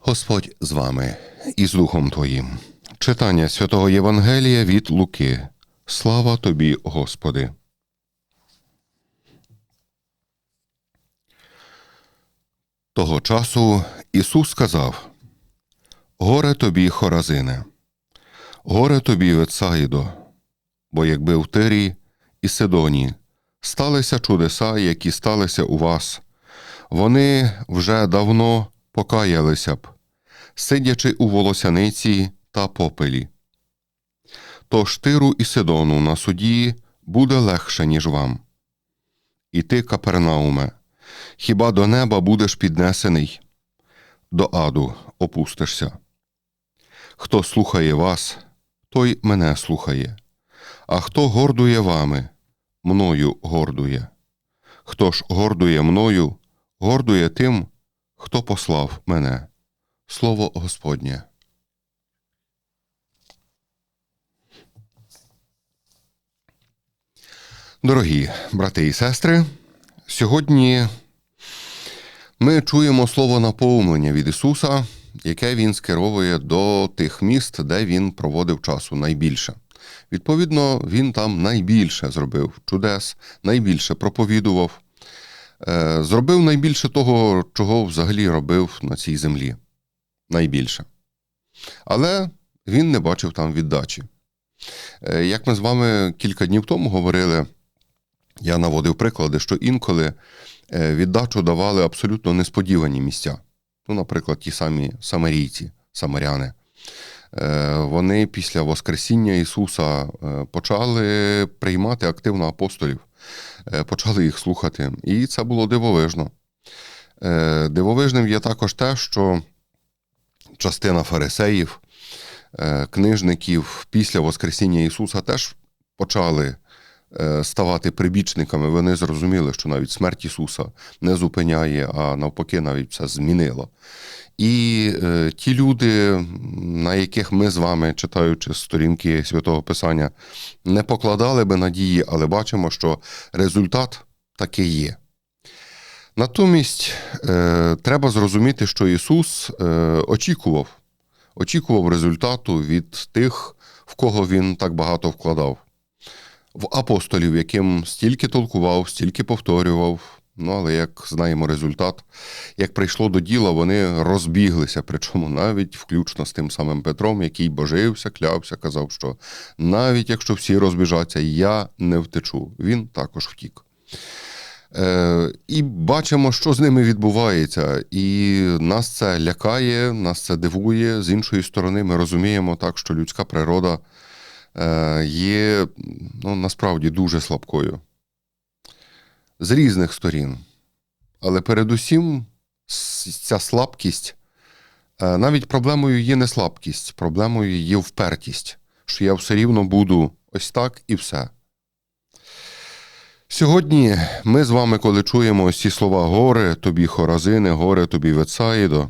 Господь з вами і з Духом Твоїм. Читання святого Євангелія від Луки. Слава тобі, Господи. Того часу Ісус сказав: Горе тобі, Хоразине, горе тобі, Вецаїдо, бо якби в Тирі і Сидоні сталися чудеса, які сталися у вас, вони вже давно покаялися б, сидячи у волосяниці та попелі. Тож Тиру і Сидону на суді буде легше, ніж вам. І ти, Капернауме, хіба до неба будеш піднесений, до аду опустишся. Хто слухає вас, той мене слухає, а хто гордує вами, мною гордує. Хто ж гордує мною, гордує тим, хто послав мене. Слово Господнє. Дорогі брати і сестри, сьогодні ми чуємо слово наповнення від Ісуса, яке Він скеровує до тих міст, де Він проводив часу найбільше. Відповідно, Він там найбільше зробив чудес, найбільше проповідував, зробив найбільше того, чого взагалі робив на цій землі. Найбільше. Але він не бачив там віддачі. Е, Як ми з вами кілька днів тому говорили, я наводив приклади, що інколи е, віддачу давали абсолютно несподівані місця. Ну, наприклад, ті самі самарійці, самаряни. Е, Вони після Воскресіння Ісуса е, почали приймати активно апостолів, е, почали їх слухати. І це було дивовижно. Е, Дивовижним є також те, що частина фарисеїв, е, книжників після Воскресіння Ісуса теж почали е, ставати прибічниками. Вони зрозуміли, що навіть смерть Ісуса не зупиняє, а навпаки, навіть все змінило. І е, ті люди, на яких ми з вами, читаючи сторінки святого Писання, не покладали би надії, але бачимо, що результат таки є. Натомість е, треба зрозуміти, що Ісус е, очікував, очікував результату від тих, в кого Він так багато вкладав. В апостолів, яким стільки толкував, стільки повторював. Ну, але як знаємо результат, як прийшло до діла, вони розбіглися, причому навіть включно з тим самим Петром, який божився, клявся, казав, що навіть якщо всі розбіжаться, я не втечу. Він також втік. Е, і бачимо, що з ними відбувається. І нас це лякає, нас це дивує. З іншої сторони, ми розуміємо так, що людська природа е, є ну, насправді дуже слабкою. З різних сторін. Але передусім ця слабкість, е, навіть проблемою є не слабкість, проблемою є впертість, що я все рівно буду ось так і все. Сьогодні ми з вами, коли чуємо ось ці слова горе тобі Хоразине, горе тобі Вецаїдо.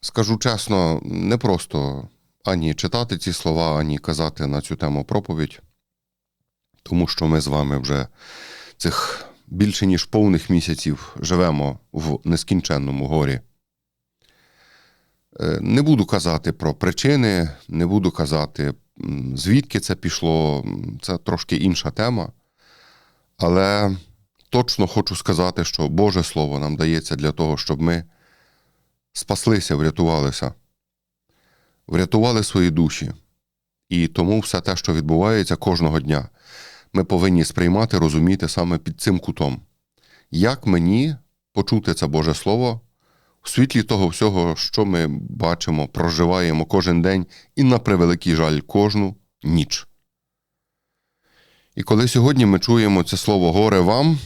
Скажу чесно, не просто ані читати ці слова, ані казати на цю тему проповідь, тому що ми з вами вже цих більше ніж повних місяців живемо в нескінченному горі. Е, Не буду казати про причини, не буду казати, звідки це пішло. Це трошки інша тема. Але точно хочу сказати, що Боже Слово нам дається для того, щоб ми спаслися, врятувалися, врятували свої душі. І тому все те, що відбувається кожного дня, ми повинні сприймати, розуміти саме під цим кутом. Як мені почути це Боже Слово в світлі того всього, що ми бачимо, проживаємо кожен день і, на превеликий жаль, кожну ніч. І коли сьогодні ми чуємо це слово горе вам,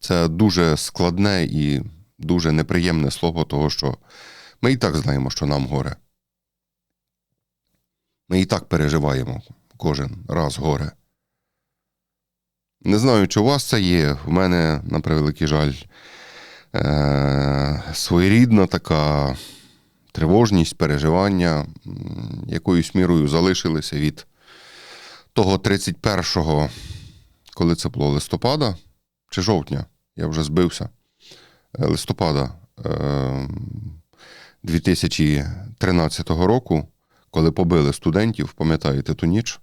це дуже складне і дуже неприємне слово, того, що ми і так знаємо, що нам горе. Ми і так переживаємо кожен раз горе. Не знаю, чи у вас це є. В мене, на превеликий жаль, е- своєрідна така тривожність, переживання, якоюсь мірою залишилися від того 31-го, коли це було листопада чи жовтня, я вже збився, е, листопада е, 2013 року, коли побили студентів, пам'ятаєте ту ніч.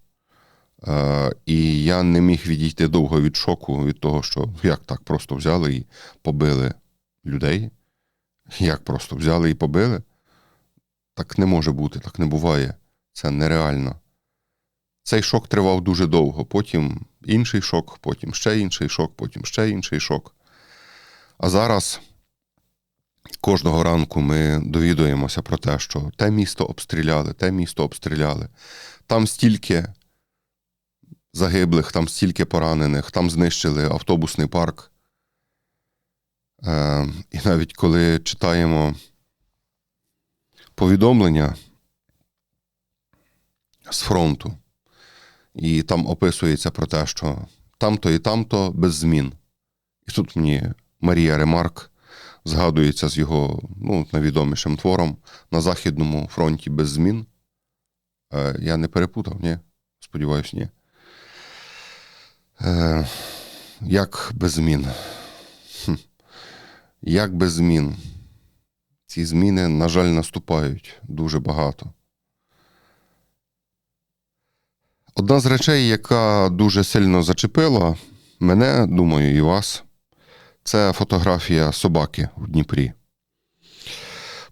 Е, І я не міг відійти довго від шоку, від того, що як так просто взяли і побили людей. Як просто взяли і побили? Так не може бути, так не буває. Це нереально. Цей шок тривав дуже довго. Потім інший шок, потім ще інший шок, потім ще інший шок. А зараз кожного ранку ми довідуємося про те, що те місто обстріляли, те місто обстріляли. Там стільки загиблих, там стільки поранених, там знищили автобусний парк. Е, і навіть коли читаємо повідомлення з фронту, і там описується про те, що там-то і там-то без змін. І тут мені Марія Ремарк згадується з його ну, найвідомішим твором на Західному фронті без змін. Е, я не перепутав, ні? Сподіваюсь, ні. Е, як без змін? Хм. Як без змін? Ці зміни, на жаль, наступають дуже багато. Одна з речей, яка дуже сильно зачепила мене, думаю, і вас, це фотографія собаки у Дніпрі.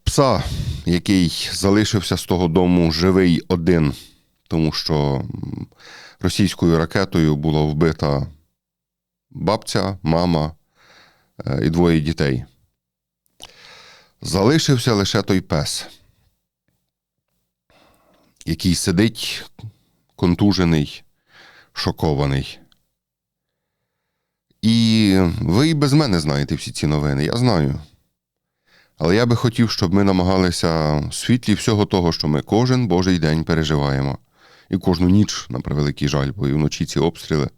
Пса, який залишився з того дому живий один, тому що російською ракетою була вбита бабця, мама е, і двоє дітей. Залишився лише той пес, який сидить контужений, шокований. І ви і без мене знаєте всі ці новини, я знаю. Але я би хотів, щоб ми намагалися в світлі всього того, що ми кожен божий день переживаємо, і кожну ніч, на превеликий жаль, бо і вночі ці обстріли,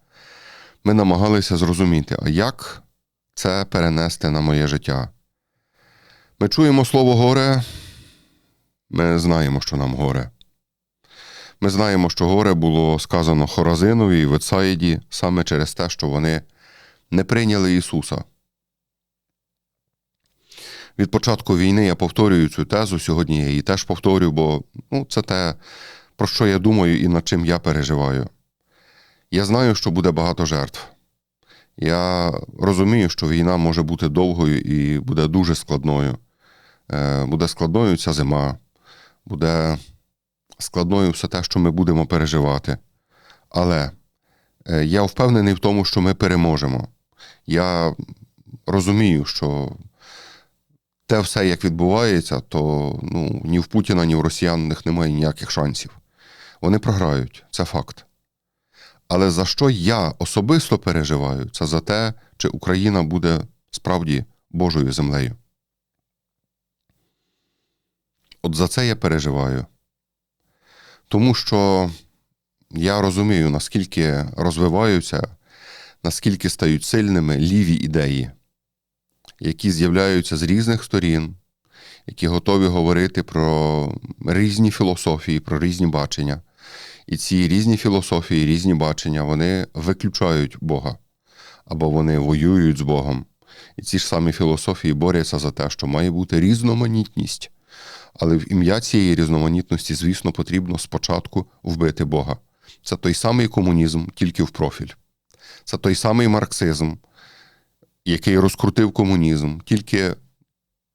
ми намагалися зрозуміти, а як це перенести на моє життя. Ми чуємо слово горе, ми знаємо, що нам горе. Ми знаємо, що горе було сказано Хоразинові і Вецаїді саме через те, що вони не прийняли Ісуса. Від початку війни я повторюю цю тезу, сьогодні я її теж повторюю, бо ну, це те, про що я думаю і над чим я переживаю. Я знаю, що буде багато жертв. Я розумію, що війна може бути довгою і буде дуже складною. Е, Буде складною ця зима, буде складною все те, що ми будемо переживати. Але е, я впевнений в тому, що ми переможемо. Я розумію, що те все, як відбувається, то ну, ні в Путіна, ні в росіян у них немає ніяких шансів. Вони програють, це факт. Але за що я особисто переживаю, це за те, чи Україна буде справді Божою землею. От за це я переживаю. Тому що я розумію, наскільки розвиваються, наскільки стають сильними ліві ідеї, які з'являються з різних сторін, які готові говорити про різні філософії, про різні бачення. І ці різні філософії, різні бачення, вони виключають Бога або вони воюють з Богом. І ці ж самі філософії борються за те, що має бути різноманітність. Але в ім'я цієї різноманітності, звісно, потрібно спочатку вбити Бога. Це той самий комунізм, тільки в профіль. Це той самий марксизм, який розкрутив комунізм, тільки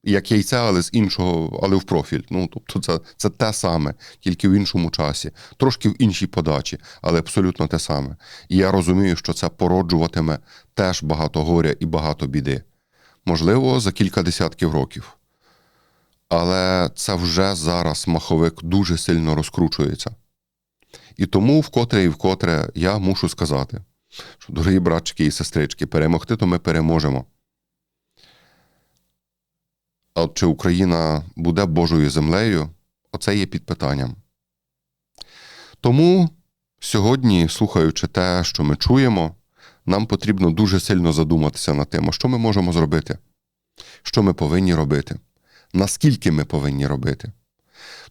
як яйце, але з іншого, але в профіль. Ну, тобто це, це те саме, тільки в іншому часі, трошки в іншій подачі, але абсолютно те саме. І я розумію, що це породжуватиме теж багато горя і багато біди. Можливо, за кілька десятків років. Але це вже зараз маховик дуже сильно розкручується. І тому, вкотре і вкотре, я мушу сказати, що, дорогі братчики і сестрички, перемогти, то ми переможемо. А от чи Україна буде Божою землею, оце є під питанням. Тому сьогодні, слухаючи те, що ми чуємо, нам потрібно дуже сильно задуматися над тим, що ми можемо зробити, що ми повинні робити, наскільки ми повинні робити.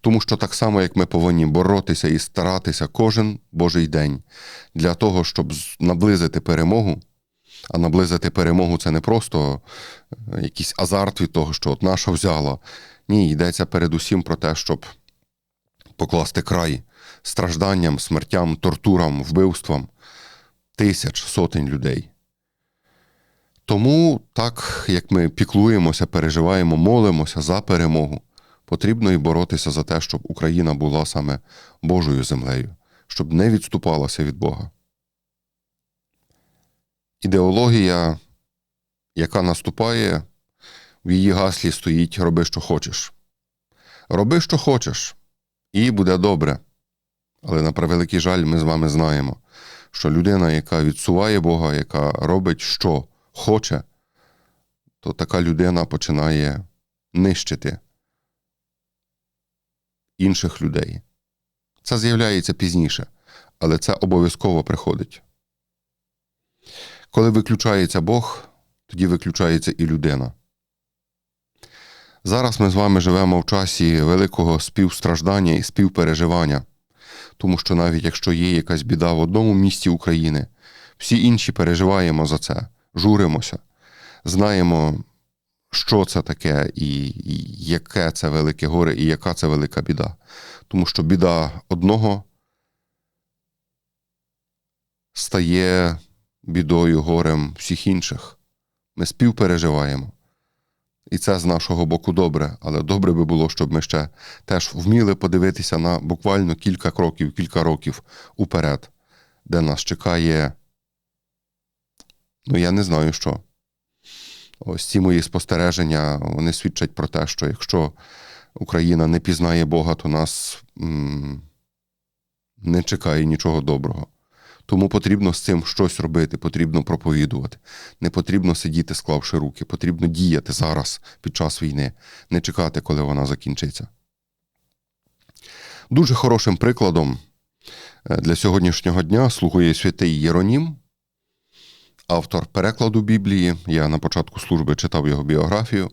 Тому що так само, як ми повинні боротися і старатися кожен Божий день для того, щоб наблизити перемогу, А наблизити перемогу це не просто е, якийсь азарт від того, що от наша взяла. Ні, йдеться передусім про те, щоб покласти край стражданням, смертям, тортурам, вбивствам тисяч, сотень людей. Тому, так як ми піклуємося, переживаємо, молимося за перемогу, потрібно і боротися за те, щоб Україна була саме Божою землею, щоб не відступалася від Бога. Ідеологія, яка наступає, в її гаслі стоїть роби, що хочеш. Роби, що хочеш, і буде добре. Але на превеликий жаль, ми з вами знаємо, що людина, яка відсуває Бога, яка робить, що хоче, то така людина починає нищити інших людей. Це з'являється пізніше, але це обов'язково приходить. Коли виключається Бог, тоді виключається і людина. Зараз ми з вами живемо в часі великого співстраждання і співпереживання, тому що навіть якщо є якась біда в одному місті України, всі інші переживаємо за це, журимося, знаємо, що це таке, і, яке це велике горе, і яка це велика біда. Тому що біда одного стає бідою, горем всіх інших. Ми співпереживаємо. І це з нашого боку добре, але добре би було, щоб ми ще теж вміли подивитися на буквально кілька кроків, кілька років уперед, де нас чекає. Ну, я не знаю що. Ось ці мої спостереження вони свідчать про те, що якщо Україна не пізнає Бога, то нас м- не чекає нічого доброго. Тому потрібно з цим щось робити, потрібно проповідувати. Не потрібно сидіти, склавши руки, потрібно діяти зараз під час війни, не чекати, коли вона закінчиться. Дуже хорошим прикладом е, для сьогоднішнього дня слугує святий Єронім, автор перекладу Біблії. Я на початку служби читав його біографію.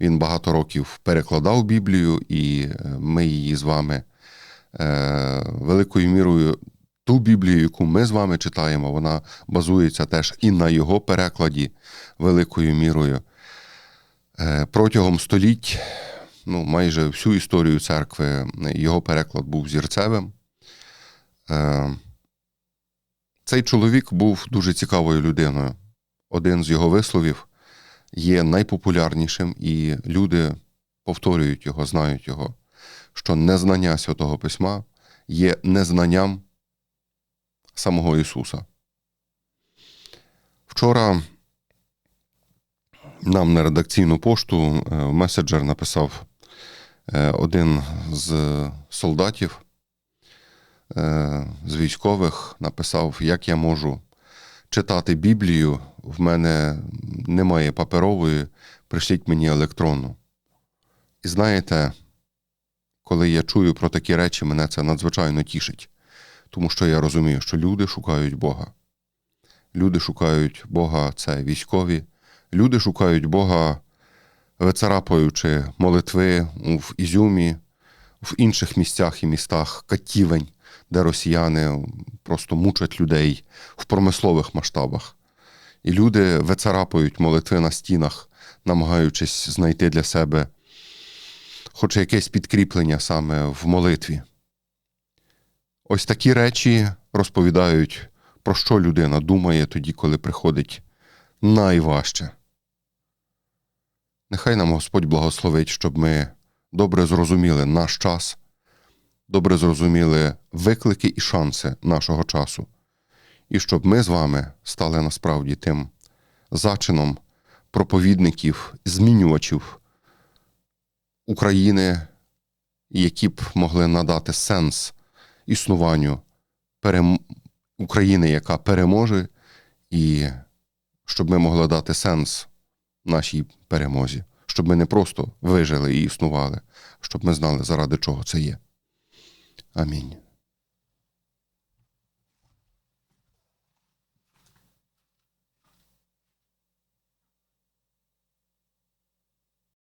Він багато років перекладав Біблію, і е, ми її з вами е, великою мірою ту Біблію, яку ми з вами читаємо, вона базується теж і на його перекладі великою мірою. Е, Протягом століть, ну, майже всю історію церкви, його переклад був зірцевим. Цей чоловік був дуже цікавою людиною. Один з його висловів є найпопулярнішим, і люди повторюють його, знають його, що незнання Святого Письма є незнанням самого Ісуса. Вчора нам на редакційну пошту е, меседжер написав е, один з солдатів, з військових, написав, як я можу читати Біблію. В мене немає паперової, пришліть мені електронну. І знаєте, коли я чую про такі речі, мене це надзвичайно тішить тому що я розумію, що люди шукають Бога. Люди шукають Бога це військові, люди шукають Бога, вицарапуючи молитви в Ізюмі, в інших місцях і містах Катівень, де росіяни просто мучать людей в промислових масштабах. І люди вицарапують молитви на стінах, намагаючись знайти для себе хоч якесь підкріплення саме в молитві. Ось такі речі розповідають, про що людина думає тоді, коли приходить найважче. Нехай нам Господь благословить, щоб ми добре зрозуміли наш час, добре зрозуміли виклики і шанси нашого часу, і щоб ми з вами стали насправді тим зачином проповідників, змінювачів України, які б могли надати сенс існуванню перем... України, яка переможе, і щоб ми могли дати сенс нашій перемозі, щоб ми не просто вижили і існували, щоб ми знали, заради чого це є. Амінь.